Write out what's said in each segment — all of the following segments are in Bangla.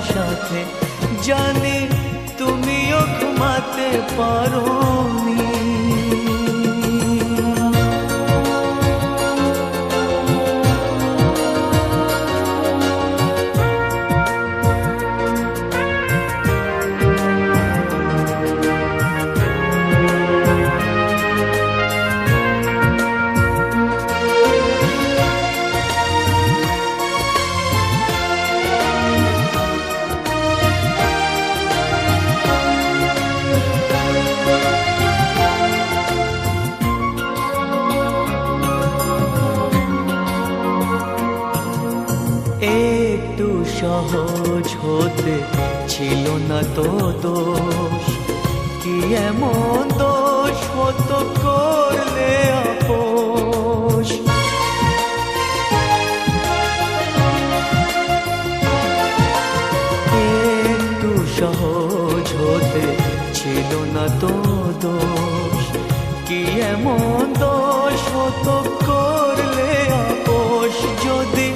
সাথে। জানি তুমিও ঘুমাতে পারোনি। একটু সহজ হতে ছিল না তো দোষ। কি এমন দোষ হতো করলে আপোষ? একটু সহজ হতে ছিল না তো দোষ। কি এমন দোষ হতো করলে আপোষ? যদি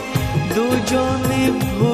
দুজনে ভুলে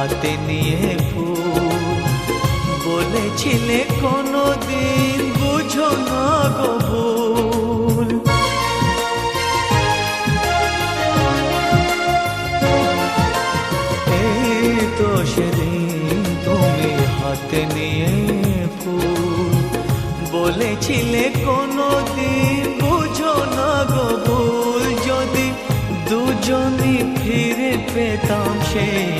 হাতে নিয়ে ফুল বলেছিলে কোনো দিন বুঝো না গো ভুল। হাতে নিয়ে বলেছিলে কোনো দিন বুঝো না গো ভুল। যদি দুজনই ফিরে পেতাম সেই